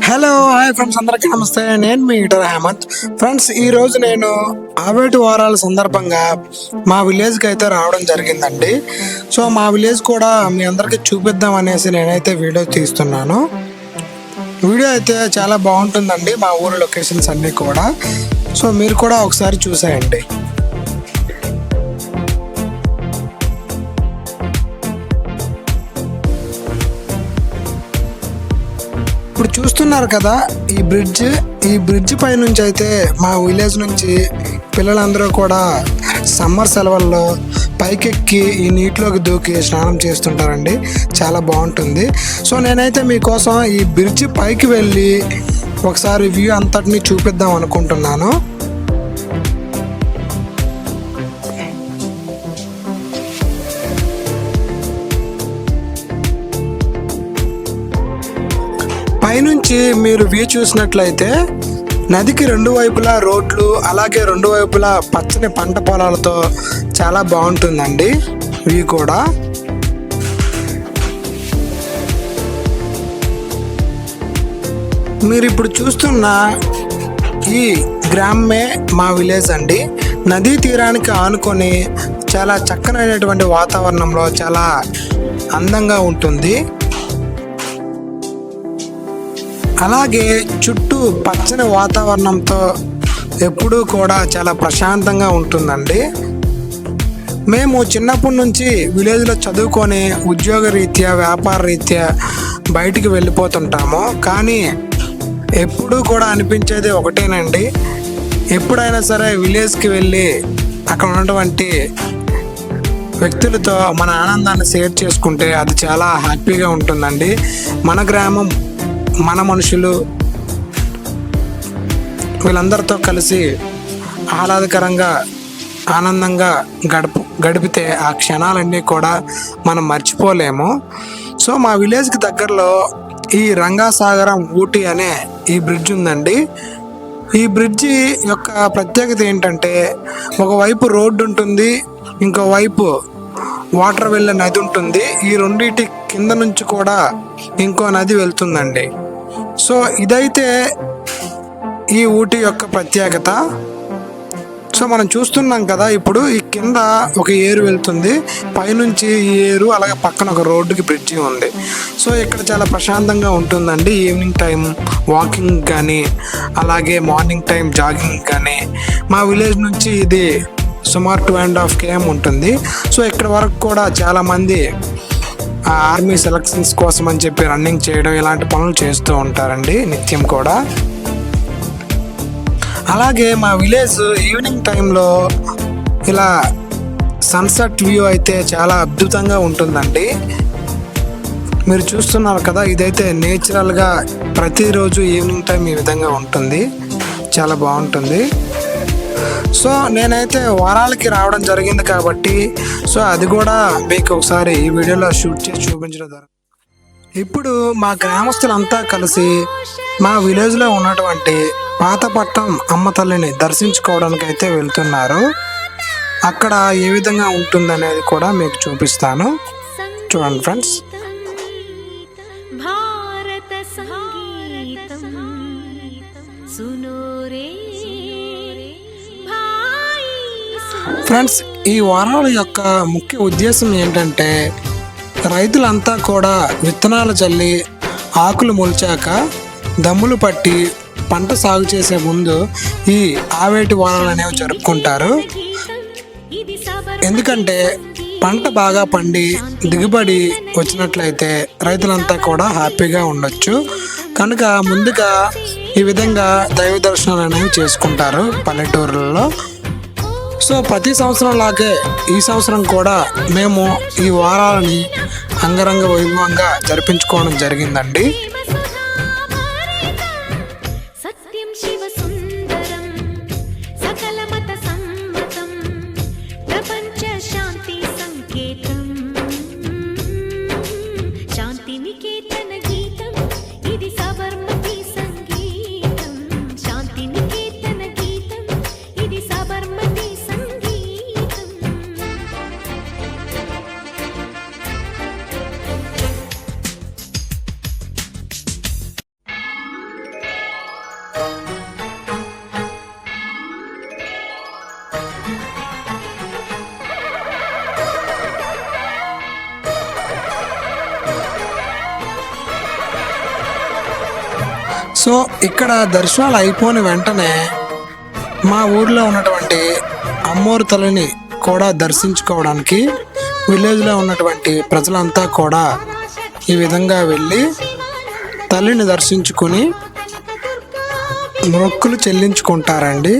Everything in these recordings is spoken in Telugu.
హలో హాయ్ ఫ్రెండ్స్ అందరికీ నమస్తే. నేను మీ ఈటర్ హేమంత్ ఫ్రెండ్స్ ఈరోజు నేను ఆవేటి వారాల సందర్భంగా మా విలేజ్కి అయితే రావడం జరిగిందండి. సో మా విలేజ్ కూడా మీ అందరికీ చూపిద్దాం అనేసి నేనైతే వీడియో తీస్తున్నాను. వీడియో అయితే చాలా బాగుంటుందండి మా ఊరి లొకేషన్స్ అన్నీ కూడా. సో మీరు కూడా ఒకసారి చూసేయండి. ఇప్పుడు చూస్తున్నారు కదా ఈ బ్రిడ్జ్ ఈ బ్రిడ్జ్ పై నుంచి అయితే మా విలేజ్ నుంచి పిల్లలందరూ కూడా సమ్మర్ సెలవుల్లో పైకెక్కి ఈ నీటిలోకి దూకి స్నానం చేస్తుంటారండి. చాలా బాగుంటుంది. సో నేనైతే మీకోసం ఈ బ్రిడ్జ్ పైకి వెళ్ళి ఒకసారి వ్యూ అంతటిని చూపిద్దాం అనుకుంటున్నాను. పైనుంచి మీరు వ్యూ చూసినట్లయితే నదికి రెండు వైపులా రోడ్లు అలాగే రెండు వైపులా పచ్చని పంట పొలాలతో చాలా బాగుంటుందండి వ్యూ కూడా. మీరు ఇప్పుడు చూస్తున్న ఈ గ్రామమే మా విలేజ్ అండి. నదీ తీరానికి ఆనుకొని చాలా చక్కనైనటువంటి వాతావరణంలో చాలా అందంగా ఉంటుంది. అలాగే చుట్టూ పచ్చని వాతావరణంతో ఎప్పుడూ కూడా చాలా ప్రశాంతంగా ఉంటుందండి. మేము చిన్నప్పటి నుంచి విలేజ్లో చదువుకొని ఉద్యోగ రీత్యా వ్యాపార రీత్యా బయటికి వెళ్ళిపోతుంటాము. కానీ ఎప్పుడూ కూడా అనిపించేది ఒకటేనండి. ఎప్పుడైనా సరే విలేజ్కి వెళ్ళి అక్కడ ఉన్నటువంటి వ్యక్తులతో మన ఆనందాన్ని షేర్ చేసుకుంటే అది చాలా హ్యాపీగా ఉంటుందండి. మన గ్రామం మన మనుషులు వీళ్ళందరితో కలిసి ఆహ్లాదకరంగా ఆనందంగా గడుపు గడిపితే ఆ క్షణాలన్నీ కూడా మనం మర్చిపోలేము. సో మా విలేజ్కి దగ్గరలో ఈ రంగాసాగరం ఊటీ అనే ఈ బ్రిడ్జ్ ఉందండి. ఈ బ్రిడ్జి యొక్క ప్రత్యేకత ఏంటంటే ఒకవైపు రోడ్డు ఉంటుంది ఇంకోవైపు వాటర్ వెళ్ళే నది ఉంటుంది. ఈ రెండింటి కింద నుంచి కూడా ఇంకో నది వెళ్తుందండి. సో ఇదైతే ఈ ఊటీ యొక్క ప్రత్యేకత. సో మనం చూస్తున్నాం కదా ఇప్పుడు ఈ కింద ఒక ఏరు వెళ్తుంది. పైనుంచి ఈ ఏరు అలాగే పక్కన ఒక రోడ్డుకి బ్రిడ్జి ఉంది. సో ఇక్కడ చాలా ప్రశాంతంగా ఉంటుందండి ఈవినింగ్ టైం వాకింగ్ కానీ అలాగే మార్నింగ్ టైం జాగింగ్ కానీ. మా విలేజ్ నుంచి ఇది సుమారు టూ అండ్ హాఫ్ కేఎం ఉంటుంది. సో ఇక్కడ వరకు కూడా చాలామంది ఆ ఆర్మీ సెలక్షన్స్ కోసం అని చెప్పి రన్నింగ్ చేయడం ఇలాంటి పనులు చేస్తూ ఉంటారండి నిత్యం కూడా. అలాగే మా విలేజ్ ఈవినింగ్ టైంలో ఇలా సన్సెట్ వ్యూ అయితే చాలా అద్భుతంగా ఉంటుందండి. మీరు చూస్తున్నారు కదా ఇదైతే నేచురల్గా ప్రతిరోజు ఈవినింగ్ టైం ఈ విధంగా ఉంటుంది. చాలా బాగుంటుంది. సో నేనైతే వారాలకి రావడం జరిగింది కాబట్టి సో అది కూడా మీకు ఒకసారి ఈ వీడియోలో షూట్ చేసి చూపించడం జరుగుతుంది ఇప్పుడు మా గ్రామస్తులంతా కలిసి మా విలేజ్లో ఉన్నటువంటి పాతపట్నం అమ్మ తల్లిని దర్శించుకోవడానికి అయితే వెళ్తున్నారు. అక్కడ ఏ విధంగా ఉంటుందనేది కూడా మీకు చూపిస్తాను. చూడండి ఫ్రెండ్స్. భారత సంగీతం. ఫ్రెండ్స్ ఈ వారాల యొక్క ముఖ్య ఉద్దేశం ఏంటంటే రైతులంతా కూడా విత్తనాలు చల్లి ఆకులు మొలిచాక దమ్ములు పట్టి పంట సాగు చేసే ముందు ఈ ఆవేటి వారాలు అనేవి జరుపుకుంటారు. ఎందుకంటే పంట బాగా పండి దిగుబడి వచ్చినట్లయితే రైతులంతా కూడా హ్యాపీగా ఉండొచ్చు. కనుక ముందుగా ఈ విధంగా దైవ దర్శనాలు అనేవి చేసుకుంటారు పల్లెటూరులలో. సో ప్రతి సంవత్సరం లాగే ఈ సంవత్సరం కూడా మేము ఈ వారాలని అంగరంగ వైభవంగా జరిపించుకోవడం జరిగిందండి. సో ఇక్కడ దర్శనాలు అయిపోయిన వెంటనే మా ఊర్లో ఉన్నటువంటి అమ్మోరు తల్లిని కూడా దర్శించుకోవడానికి విలేజ్లో ఉన్నటువంటి ప్రజలంతా కూడా ఈ విధంగా వెళ్ళి తల్లిని దర్శించుకుని మొక్కులు చెల్లించుకుంటారండి.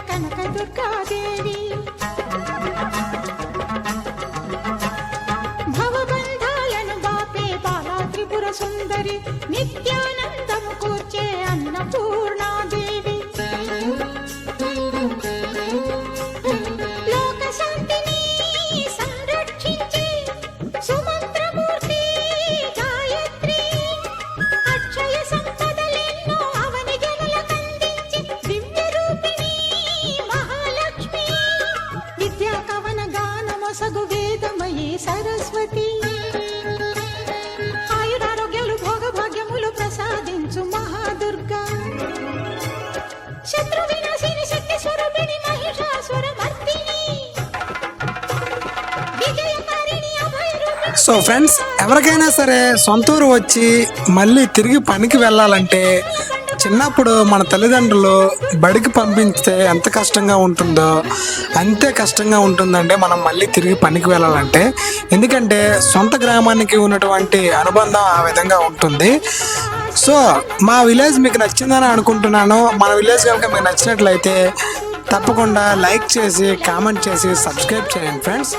దాల్చిన కనక దుర్గాదేవి భవబంధాలను బాపే బాలా త్రిపుర సుందరి నిత్యానందము కూర్చే అన్నపూర్ణాదేవి. సరస్వతి. ఆయురారోగ్యాలు భోగ భాగ్యములు ప్రసాదించు మహాదుర్గా. శత్రు వినాశిని శక్తి స్వరూపిణి మహిషాసుర సో ఫ్రెండ్స్ ఎవరికైనా సరే సొంత ఊరు వచ్చి మళ్ళీ తిరిగి పనికి వెళ్ళాలంటే చిన్నప్పుడు మన తల్లిదండ్రులు బడికి పంపిస్తే ఎంత కష్టంగా ఉంటుందో అంతే కష్టంగా ఉంటుందంటే మనం మళ్ళీ తిరిగి పనికి వెళ్ళాలంటే. ఎందుకంటే సొంత గ్రామానికి ఉన్నటువంటి అనుబంధం ఆ విధంగా ఉంటుంది. సో మా విలేజ్ మీకు నచ్చిందని అనుకుంటున్నాను. మన విలేజ్ కనుక మీకు నచ్చినట్లయితే తప్పకుండా లైక్ చేసి కామెంట్ చేసి సబ్స్క్రైబ్ చేయండి ఫ్రెండ్స్.